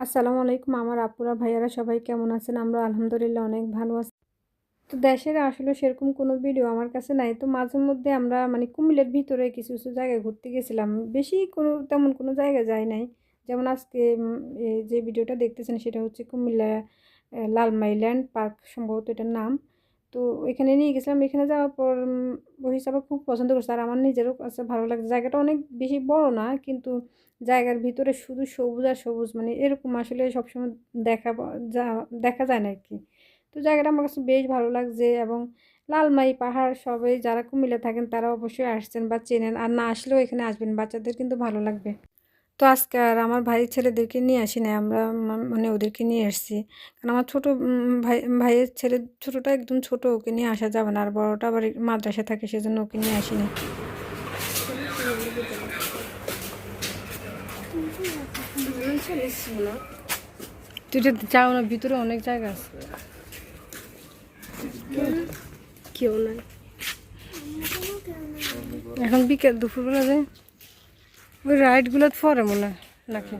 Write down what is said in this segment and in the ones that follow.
আসসালামু আলাইকুম আমার আপুরা, ভাইয়ারা সবাই কেমন আছেন? আমরা আলহামদুলিল্লাহ অনেক ভালো আছি। তো দেশের আসলে সেরকম কোনো ভিডিও আমার কাছে নাই। তো মাঝে মধ্যে আমরা মানে কুমিলের ভিতরে কিছু কিছু জায়গায় ঘুরতে গেছিলাম। বেশি কোনো, তেমন কোনো জায়গায় যাই নাই। যেমন আজকে যে ভিডিওটা দেখতেছেন সেটা হচ্ছে কুমিল্লা লালমাই ল্যান্ড পার্ক সম্ভবত এটার নাম। তো এখানে নিয়ে গেছিলাম। এখানে যাওয়ার পর ওই হিসাবে খুব পছন্দ করছে। আর আমার নিজেরও কাছে ভালো লাগছে। জায়গাটা অনেক বেশি বড় না, কিন্তু জায়গার ভিতরে শুধু সবুজ আর সবুজ মানে এরকম আসলে সবসময় দেখা যা, দেখা যায় না আর কি তো জায়গাটা আমার কাছে বেশ ভালো লাগছে এবং লালমাই পাহাড় সবাই যারা কুমিল্লা থাকেন তারা অবশ্যই আসছেন বা চেনেন। আর না আসলেও এখানে আসবেন, বাচ্চাদের কিন্তু ভালো লাগবে। তো আজকে আর আমার ভাই ছেলেদেরকে নিয়ে আসি না আমরা মানে ওদেরকে নিয়ে এসেছি কারণ আমার ছোটো ভাই ভাইয়ের ছেলে ছোটোটা একদম ছোট ওকে নিয়ে আসা যাবে না। আর বড়োটা আবার মাদ্রাসা থাকে সেজন্য ওকে নিয়ে আসি আসিনি তুই যদি যাও না ভিতরে অনেক জায়গা আছে। কেউ নাই। এখন বিকেল দুপুরবেলা যায়। ওই রাইডগুলো পরে মনে নাকি?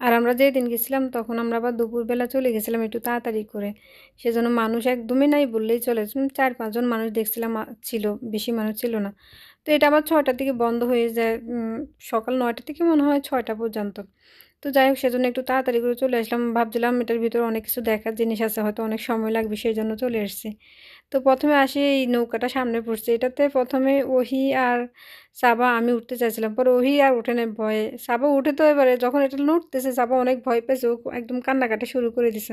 আর আমরা যেদিন গেছিলাম তখন আমরা আবার দুপুরবেলা চলে গেছিলাম একটু তাড়াতাড়ি করে। সেজন্য মানুষ একদমই নাই বললেই চলে। চার পাঁচজন মানুষ দেখছিলাম ছিল, বেশি মানুষ ছিল না। তো এটা আবার ছয়টার দিকে বন্ধ হয়ে যায়। সকাল নয়টা থেকে মনে হয় ছয়টা পর্যন্ত। তো যাই হোক সেজন্য একটু তাড়াতাড়ি করে চলে আসলাম ভাবছিলাম এটার ভিতরে অনেক কিছু দেখার জিনিস আছে হয়তো অনেক সময় লাগবে সেই জন্য চলে এসেছি তো প্রথমে আসি এই নৌকাটা সামনে পড়ছে এটাতে প্রথমে ওহি আর সাবা আমি উঠতে চাইছিলাম পরে ওহি আর ওঠে না ভয়ে সাবা উঠে তো এবারে যখন এটা উঠতেছে সাবা অনেক ভয় পেয়েছে ও একদম কান্নাকাটি শুরু করে দিছে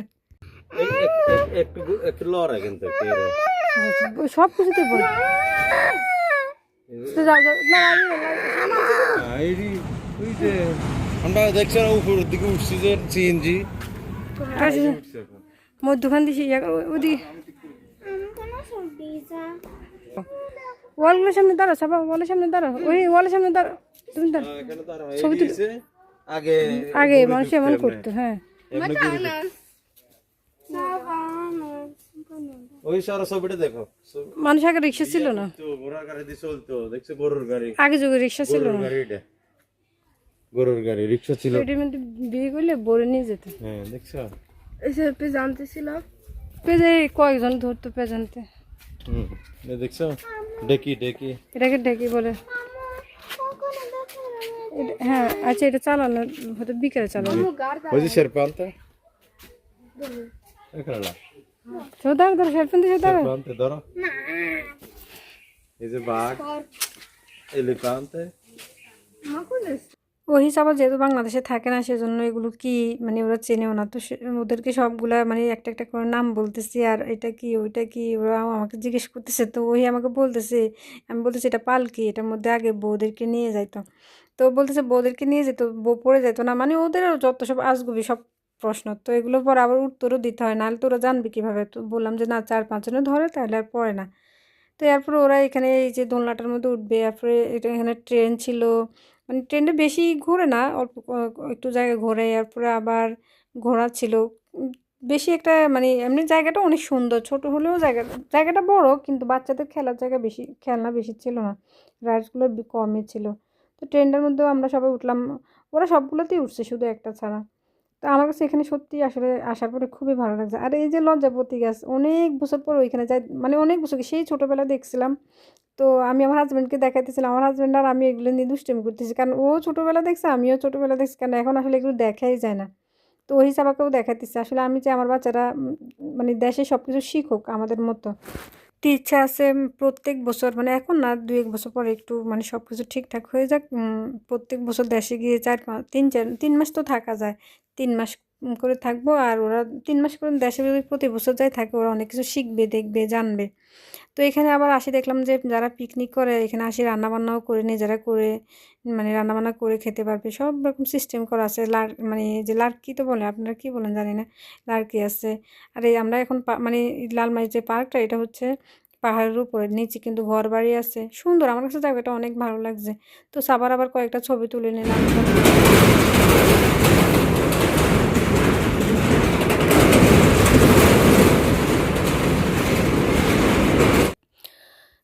সব কিছুতে বল তো যাও যাও না আমরা দেখছি উপরের দিকে উঠছি যে সিএনজি মধ্যখান দিয়ে ওদিকে। ওয়ালগুলোর সামনে দাঁড়াও সাবা ওয়ালের সামনে দাঁড়াও। ওই ওয়ালের সামনে দাঁড়াও। তুমি দাঁড়াও। ছবি তুলছে আগে আগে মানুষ এমন করতো হ্যাঁ। ওই সারা ছবিটা দেখো। মানুষ আগে রিক্সা ছিল না। আগে যুগে রিক্সা ছিল না। গরুর গাড়ি রিক্সা ছিল। এটির মধ্যে বিয়ে করলে বলে নিয়ে যেত। হ্যাঁ দেখছ? এসে পেজানতে ছিল পেজে কয়েকজন ধরতো পেজানতে। হুম দেখছ? ডেকি ডেকি। এটাকে ডেকে বলে। এটা- হ্যাঁ আচ্ছা এটা চালানো হয়তো বিকেলে চালানো। ওই যে শেরপান্তে এখানে তো দাঁড়া দাঁড়া হেডফোন দিয়ে দাঁড়া শেরপান্তে ধরো। এই যে বাঘ এলিফান্তে ওই হিসাবে যেহেতু বাংলাদেশে থাকে না, সেজন্য এগুলো কি মানে ওরা চেনেও না। তো ওদেরকে সবগুলা মানে একটা একটা করে নাম বলতেছি, আর এটা কি, ওইটা কি, ওরা আমাকে জিজ্ঞেস করতেছে। তো ওই আমাকে বলতেছে, আমি বলতেছি, এটা পালকি, এটার মধ্যে আগে বউদেরকে নিয়ে যাইতো। তো বলতেছে, বউদেরকে নিয়ে যেত, বউ পড়ে যেত না? মানে ওদের যত সব আসগুবি সব প্রশ্ন। তো এগুলো পর আবার উত্তরও দিতে হয়, নাহলে তো ওরা জানবে কীভাবে। তো বললাম যে, না, চার পাঁচজনে ধরে, তাহলে আর পড়ে না। তো এরপরে ওরা এখানে এই যে দোলনাটার মধ্যে উঠবে, এরপরে এটা এখানে ট্রেন ছিল মানে ট্রেনটা বেশি ঘোরে না, অল্প একটু জায়গা ঘোরে। এরপরে আবার ঘোড়া ছিল। বেশি একটা মানে এমনি জায়গাটা অনেক সুন্দর। ছোট হলেও জায়গা, জায়গাটা বড়, কিন্তু বাচ্চাদের খেলার জায়গা বেশি, খেলনা বেশি ছিল না। রাইডসগুলো কমই ছিল। তো ট্রেনটার মধ্যেও আমরা সবাই উঠলাম। ওরা সবগুলোতেই উঠছে, শুধু একটা ছাড়া। তো আমার কাছে এখানে সত্যি আসলে আসার পরে খুবই ভালো লাগছে। আর এই যে লজ্জাপতি গাছ, অনেক বছর পর ওইখানে যাই মানে অনেক বছর, সেই ছোটোবেলায় দেখছিলাম। তো আমি আমার হাজব্যান্ডকে দেখাইতেছিলাম। আমার হাজব্যান্ড আর আমি এগুলো নিয়ে দুষ্টামি করতেছি। কারণ ও ছোটোবেলা দেখছে, আমিও ছোটোবেলা দেখছি। কারণ এখন আসলে এগুলো দেখাই যায় না। তো ওই হিসাবেও দেখাইতেছে। আসলে আমি চাই আমার বাচ্চারা মানে দেশে সব কিছু শিখুক আমাদের মতো। তো ইচ্ছা আছে প্রত্যেক বছর মানে এখন না দু এক বছর পরে একটু মানে সব কিছু ঠিকঠাক হয়ে যাক। প্রত্যেক বছর দেশে গিয়ে চার পাঁচ তিন চার, তিন মাস তো থাকা যায়। তিন মাস করে থাকব আর ওরা তিন মাস করে দেশে যদি প্রতি বছর যাই থাকে, ওরা অনেক কিছু শিখবে, দেখবে, জানবে। তো এখানে আবার আসি দেখলাম যে যারা পিকনিক করে, এখানে আসি রান্নাবান্নাও করে, নিজেরা করে মানে রান্নাবান্না করে খেতে পারবে। সব রকম সিস্টেম করা আছে। লার মানে যে লার্কি তো বলে, আপনারা কি বলেন জানি না। লার্কি আছে। আর এই আমরা এখন মানে লালমাই যে পার্কটা, এটা হচ্ছে পাহাড়ের উপরে। নিচে কিন্তু ঘর বাড়ি আছে। সুন্দর। আমার কাছে জায়গাটা অনেক ভালো লাগছে। তো সাবার আবার কয়েকটা ছবি তুলে নিলাম।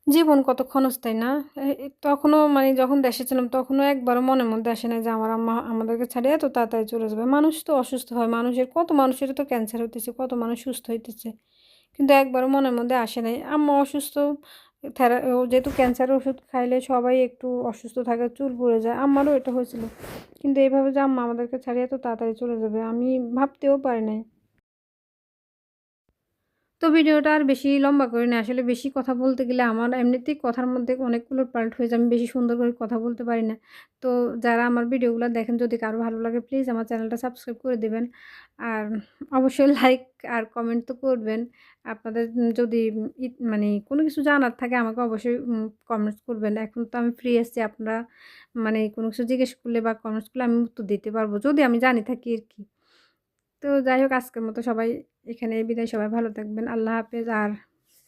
জীবন কত ক্ষণস্থায়ী না? এ- এ- তখনও মানে যখন দেশে ছিলাম তখনও একবারও মনের মধ্যে আসে না যে আমার আম্মা আমাদেরকে ছাড়িয়ে এত তাড়াতাড়ি চলে যাবে। মানুষ তো অসুস্থ হয়, মানুষের কত মানুষের তো ক্যান্সার হইতেছে, কত মানুষ সুস্থ হইতেছে। কিন্তু একবারও মনের মধ্যে আসে নাই। আম্মা অসুস্থ, থেরা যেহেতু ক্যান্সারের ওষুধ খাইলে সবাই একটু অসুস্থ থাকে, চুল পড়ে যায় আমারও এটা হয়েছিল। কিন্তু এইভাবে যে আম্মা আমাদেরকে ছাড়িয়ে এত তাড়াতাড়ি চলে যাবে, আমি ভাবতেও পারি নাই। তো ভিডিওটা আর বেশি লম্বা করি না। আসলে বেশি কথা বলতে গেলে আমার এমনিতেই কথার মধ্যে অনেক পাল্ট হয়ে যায়। আমি বেশি সুন্দর করে কথা বলতে পারি না। তো যারা আমার ভিডিওগুলো দেখেন, যদি কারও ভালো লাগে প্লিজ আমার চ্যানেলটা সাবস্ক্রাইব করে দেবেন। আর অবশ্যই লাইক আর কমেন্ট তো করবেন। আপনাদের যদি মানে কোনো কিছু জানার থাকে, আমাকে অবশ্যই কমেন্টস করবেন। এখন তো আমি ফ্রি আছি। আপনারা মানে কোনো কিছু জিজ্ঞেস করলে বা কমেন্টস করলে আমি উত্তর দিতে পারব। যদি আমি জানি থাকি আর কি। তো যাই হোক, আজকের মতো সবাই এখানে বিদায়। সবাই ভালো থাকবেন। আল্লাহ হাফেজ। আর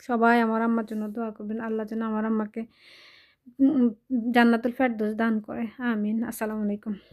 সবাই আমার আম্মার জন্য দোয়া করবেন। আল্লাহ যেন আমার আম্মাকে জান্নাতুল ফেরদোস দান করে। আমিন। আসসালামু আলাইকুম।